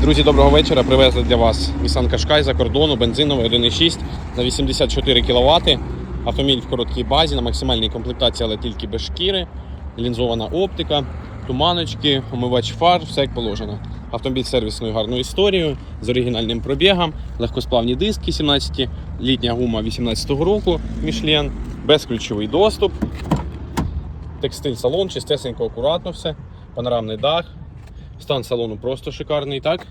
Друзі, доброго вечора. Привезли для вас Nissan Qashqai за кордону, бензиновий 1.6 на 84 кВт. Автомобіль в короткій базі, на максимальній комплектації, але тільки без шкіри, лінзована оптика, туманочки, омивач фар, все як положено. Автомобіль з сервісною гарною історією, з оригінальним пробігом, легкосплавні диски 17, літня гума 18-го року, Michelin, безключовий доступ, текстиль салон, чистесенько, акуратно все, панорамний дах, Стан салону просто шикарний, так?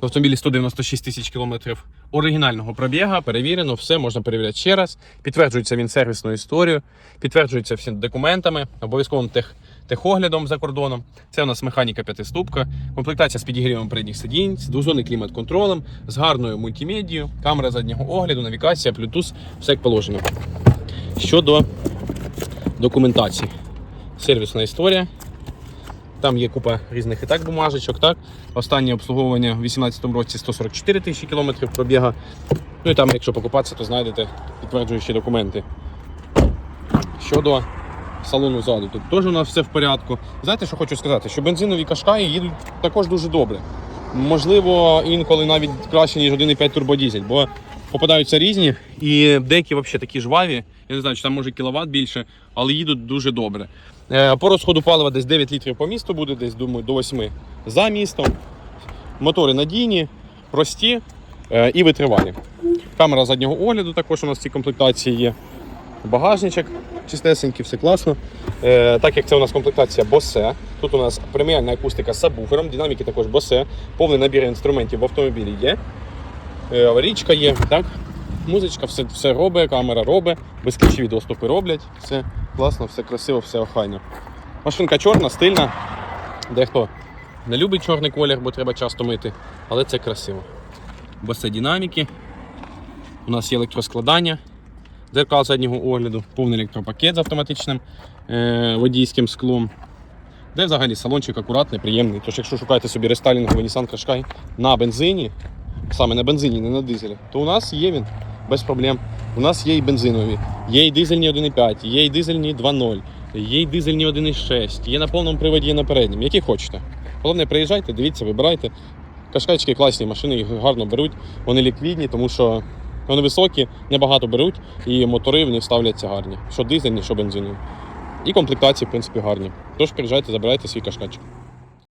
В автомобілі 196 тисяч кілометрів оригінального пробіга, перевірено, все можна перевіряти ще раз. Підтверджується він сервісною історією, підтверджується всім документами, обов'язковим тех, техоглядом за кордоном. Це у нас механіка п'ятиступка, комплектація з підігрівом передніх сидінь, з двозонним клімат-контролем, з гарною мультимедією, камера заднього огляду, навігація, Bluetooth, все як положено. Щодо документації, сервісна історія. Там є купа різних і так бумажечок. Так? Останнє обслуговування в 2018 році 144 тисячі кілометрів пробіга. Ну і там, якщо покупатися, то знайдете підтверджуючі документи. Щодо салону ззаду, тут теж у нас все в порядку. Знаєте, що хочу сказати? Що бензинові кашкаї їдуть також дуже добре. Можливо, інколи навіть краще, ніж 1,5 турбодізель, бо попадаються різні і деякі взагалі такі жваві. Я не знаю, чи там може кіловат більше, але їдуть дуже добре. Е, По розходу палива десь 9 літрів по місту буде, десь думаю, до 8 за містом. Мотори надійні, прості е, і витривалі. Камера заднього огляду також у нас в цій комплектації є. Багажничок чистесенький, все класно. Е, так як це у нас комплектація Bose, тут у нас преміальна акустика з сабвуфером, динаміки також Bose, повний набір інструментів в автомобілі є. Е, аварійка є, так? Музичка, все, все робить, камера робить, безключові доступи роблять, все класно, все красиво, все охайно. Машинка чорна, стильна. Дехто не любить чорний колір, бо треба часто мити, але це красиво. Bose динаміки. У нас є електроскладання, дзеркал заднього огляду, повний електропакет з автоматичним е, водійським склом. Де взагалі салончик акуратний, приємний. Тож, якщо шукаєте собі рестайлінговий Nissan Qashqai на бензині, саме на бензині, не на дизелі, то у нас є він без проблем. У нас є і бензинові, є і дизельні 1,5, є і дизельні 2.0, є і дизельні 1,6, є на повному приводі, є на передньому, які хочете. Головне, приїжджайте, дивіться, вибирайте. Кашкайчики класні машини, їх гарно беруть, вони ліквідні, тому що вони високі, небагато беруть, і мотори в них ставляться гарні. Що дизельні, що бензинові. І комплектації, в принципі, гарні. Тож приїжджайте, забирайте свій кашкайчик.